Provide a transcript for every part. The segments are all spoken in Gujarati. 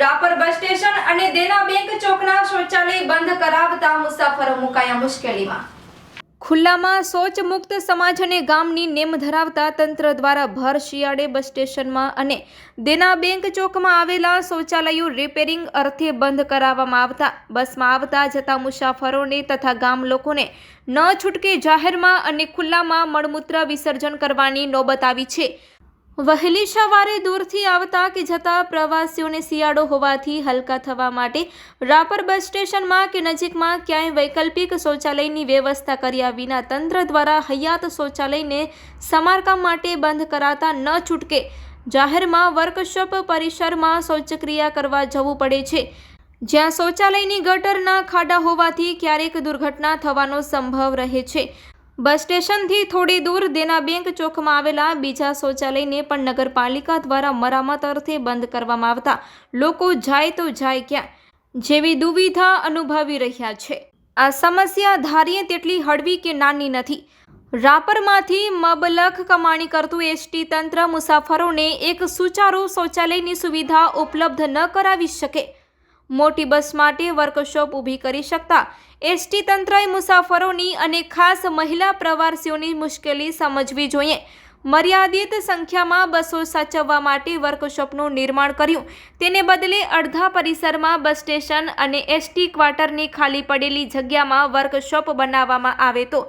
રાપર બસ સ્ટેશન અને દેના બેંક ચોકના શૌચાલય બંધ કરાવતા મુસાફરો મુકાયા મુશ્કેલીમાં. ખુલ્લામાં શૌચમુક્ત સમાજ અને ગામની નેમ ધરાવતા તંત્ર દ્વારા ભર શિયાળે બસ સ્ટેશનમાં અને દેના બેંક ચોકમાં આવેલા શૌચાલયો રિપેરિંગ અર્થે બંધ કરાવવામાં આવતા. બસમાં આવતા જતા મુસાફરોને તથા ગામ લોકોને ન છૂટકે જાહેરમાં અને ખુલ્લામાં મળમૂત્ર વિસર્જન કરવાની નોબત આવી છે. વહેલી સવારે દૂરથી આવતા કે જતા પ્રવાસીઓને શિયાળો હોવાથી હલકા થવા માટે રાપર બસ સ્ટેશનમાં કે નજીકમાં ક્યાંય વૈકલ્પિક શૌચાલયની વ્યવસ્થા કર્યા વિના તંત્ર દ્વારા હયાત શૌચાલયને સમારકામ માટે બંધ કરાતા ન છૂટકે જાહેરમાં વર્કશોપ પરિસરમાં શૌચક્રિયા કરવા જવું પડે છે. જ્યાં શૌચાલયની ગટરના ખાડા હોવાથી ક્યારેક દુર્ઘટના થવાનો સંભવ રહે છે. બસ સ્ટેશનથી થોડી દૂર દેના બેંક ચોકમાં આવેલા બીજા શૌચાલયને પણ નગરપાલિકા દ્વારા મરામત અર્થે બંધ કરવામાં આવતા. લોકો જાય તો જાય ક્યાં? જેવી દુવિધા અનુભવી રહ્યા છે. આ સમસ્યા ધારીએ તેટલી હળવી કે નાની નથી. રાપરમાંથી મબલખ કમાણી કરતું એસટી તંત્ર મુસાફરોને એક સુચારુ શૌચાલયની સુવિધા ઉપલબ્ધ ન કરાવી શકે. મોટી બસ માટે વર્કશોપ ઊભી કરી શકતા. એસટી તંત્રએ મુસાફરોની અને ખાસ મહિલા પ્રવાસીઓની મુશ્કેલી સમજવી જોઈએ. મર્યાદિત સંખ્યામાં બસો સાચવવા માટે વર્કશોપનું નિર્માણ કર્યું. તેને બદલે અડધા પરિસરમાં બસ સ્ટેશન અને એસટી ક્વાર્ટરની ખાલી પડેલી જગ્યામાં વર્કશોપ બનાવવામાં આવે તો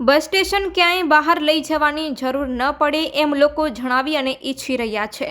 બસ સ્ટેશન ક્યાંય બહાર લઈ જવાની જરૂર ન પડે એમ લોકો જણાવી અને ઈચ્છી રહ્યા છે.